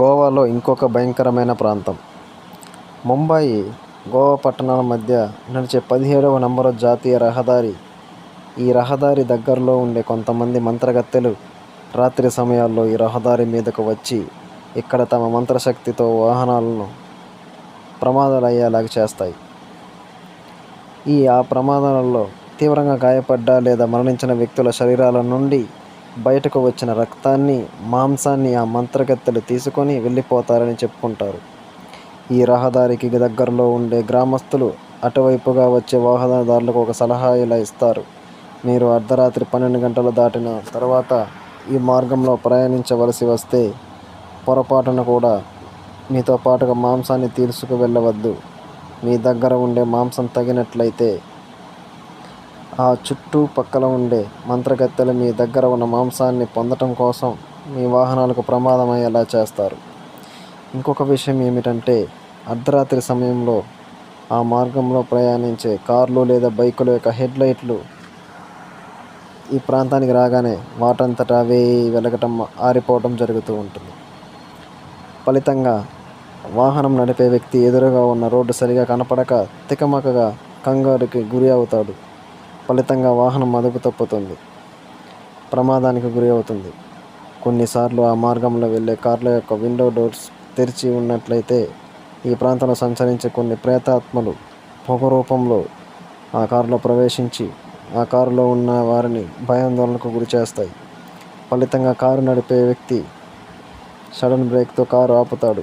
గోవాలో ఇంకొక భయంకరమైన ప్రాంతం. ముంబాయి గోవా పట్టణాల మధ్య నడిచే పదిహేడవ నంబరు జాతీయ రహదారి. ఈ రహదారి దగ్గరలో ఉండే కొంతమంది మంత్రగత్తెలు రాత్రి సమయాల్లో ఈ రహదారి మీదకు వచ్చి ఇక్కడ తమ మంత్రశక్తితో వాహనాలను ప్రమాదాలు అయ్యేలాగా చేస్తాయి. ఈ ఆ ప్రమాదాలలో తీవ్రంగా గాయపడ్డ లేదా మరణించిన వ్యక్తుల శరీరాల నుండి బయటకు వచ్చిన రక్తాన్ని మాంసాన్ని ఆ మంత్రగత్తెలు తీసుకొని వెళ్ళిపోతారని చెప్పుకుంటారు. ఈ రహదారికి దగ్గరలో ఉండే గ్రామస్తులు అటువైపుగా వచ్చే వాహనదారులకు ఒక సలహా ఇలా ఇస్తారు. మీరు అర్ధరాత్రి పన్నెండు గంటలు దాటిన తర్వాత ఈ మార్గంలో ప్రయాణించవలసి వస్తే పొరపాటున కూడా మీతో పాటుగా మాంసాన్ని తీసుకు వెళ్ళవద్దు మీ దగ్గర ఉండే మాంసం తగినట్లయితే ఆ చుట్టుపక్కల ఉండే మంత్రగత్తెలు మీ దగ్గర ఉన్న మాంసాన్ని పొందటం కోసం మీ వాహనాలకు ప్రమాదం అయ్యేలా చేస్తారు. ఇంకొక విషయం ఏమిటంటే అర్ధరాత్రి సమయంలో ఆ మార్గంలో ప్రయాణించే కార్లు లేదా బైకుల యొక్క హెడ్ లైట్లు ఈ ప్రాంతానికి రాగానే వాటంతట అవే వెలగటం ఆరిపోవటం జరుగుతూ ఉంటుంది. ఫలితంగా వాహనం నడిపే వ్యక్తి ఎదురుగా ఉన్న రోడ్డు సరిగా కనపడక తికమకగా కంగారుకి గురి అవుతాడు. ఫలితంగా వాహనం అదుపు తప్పుతుంది. ప్రమాదానికి గురి అవుతుంది. కొన్నిసార్లు ఆ మార్గంలో వెళ్ళే కార్ల యొక్క విండో డోర్స్ తెరిచి ఉన్నట్లయితే ఈ ప్రాంతంలో సంచరించే కొన్ని ప్రేతాత్మలు పొగ రూపంలో ఆ కారులో ప్రవేశించి ఆ కారులో ఉన్న వారిని భయాందోళనకు గురి చేస్తాయి. ఫలితంగా కారు నడిపే వ్యక్తి సడన్ బ్రేక్తో కారు ఆపుతాడు.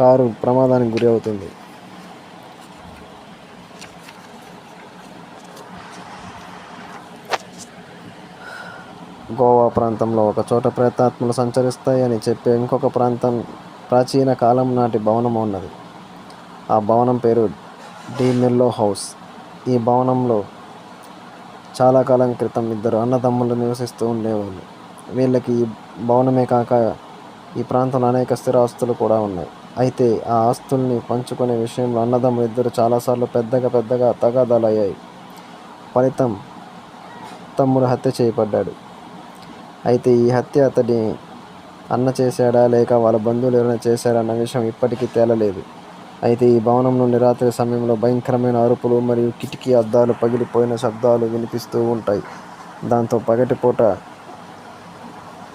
కారు ప్రమాదానికి గురి అవుతుంది. గోవా ప్రాంతంలో ఒక చోట ప్రేతాత్మలు సంచరిస్తాయని చెప్పే ఇంకొక ప్రాంతం ప్రాచీన కాలం నాటి భవనం ఉన్నది. ఆ భవనం పేరు డి మిల్లో హౌస్. ఈ భవనంలో చాలా కాలం క్రితం ఇద్దరు అన్నదమ్ములు నివసిస్తూ ఉండేవాళ్ళు. వీళ్ళకి ఈ భవనమే కాక ఈ ప్రాంతంలో అనేక స్థిర ఆస్తులు కూడా ఉన్నాయి. అయితే ఆ ఆస్తుల్ని పంచుకునే విషయంలో అన్నదమ్ములు ఇద్దరు చాలాసార్లు పెద్దగా పెద్దగా తగాదాలు అయ్యాయి ఫలితం తమ్ముడు హత్య చేయబడ్డాడు. అయితే ఈ హత్య అతడి అన్న చేశాడా లేక వాళ్ళ బంధువులు ఎవరైనా చేశారా అన్న విషయం ఇప్పటికీ తేలలేదు. అయితే ఈ భవనం నుండి రాత్రి సమయంలో భయంకరమైన అరుపులు మరియు కిటికీ అద్దాలు పగిలిపోయిన శబ్దాలు వినిపిస్తూ ఉంటాయి. దాంతో పగటిపూట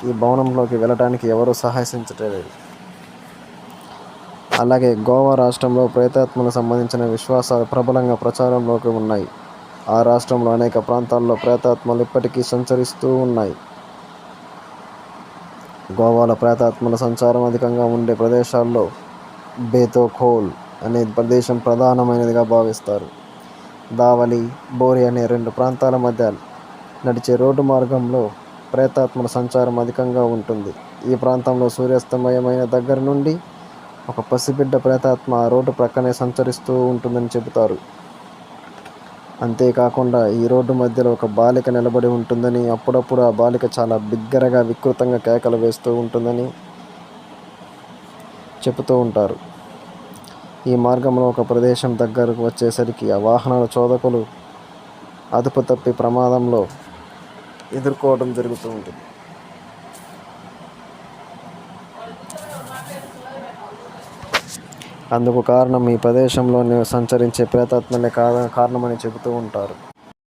ఈ భవనంలోకి వెళ్ళడానికి ఎవరూ సాహసించలేదు అలాగే గోవా రాష్ట్రంలో ప్రేతాత్మలకు సంబంధించిన విశ్వాసాలు ప్రబలంగా ప్రచారంలోకి ఉన్నాయి. ఆ రాష్ట్రంలో అనేక ప్రాంతాల్లో ప్రేతాత్మలు ఇప్పటికీ సంచరిస్తూ ఉన్నాయి. గోవాలో ప్రేతాత్మల సంచారం అధికంగా ఉండే ప్రదేశాల్లో బేతోఖోల్ అనే ప్రదేశం ప్రధానమైనదిగా భావిస్తారు. దావలి బోరి అనే రెండు ప్రాంతాల మధ్య నడిచే రోడ్డు మార్గంలో ప్రేతాత్మల సంచారం అధికంగా ఉంటుంది. ఈ ప్రాంతంలో సూర్యాస్తమయమైన దగ్గర నుండి ఒక పసిబిడ్డ ప్రేతాత్మ ఆ రోడ్డు ప్రక్కనే సంచరిస్తూ ఉంటుందని చెబుతారు. అంతేకాకుండా ఈ రోడ్డు మధ్యలో ఒక బాలిక నిలబడి ఉంటుందని అప్పుడప్పుడు ఆ బాలిక చాలా బిగ్గరగా వికృతంగా కేకలు వేస్తూ ఉంటుందని చెబుతూ ఉంటారు. ఈ మార్గంలో ఒక ప్రదేశం దగ్గరకు వచ్చేసరికి ఆ వాహనాల చోదకులు అదుపు తప్పి ప్రమాదంలో ఎదుర్కోవడం జరుగుతూ ఉంటుంది. అందుకు కారణం ఈ ప్రదేశంలో సంచరించే ప్రేతాత్మలే కారణమని చెబుతూ ఉంటారు.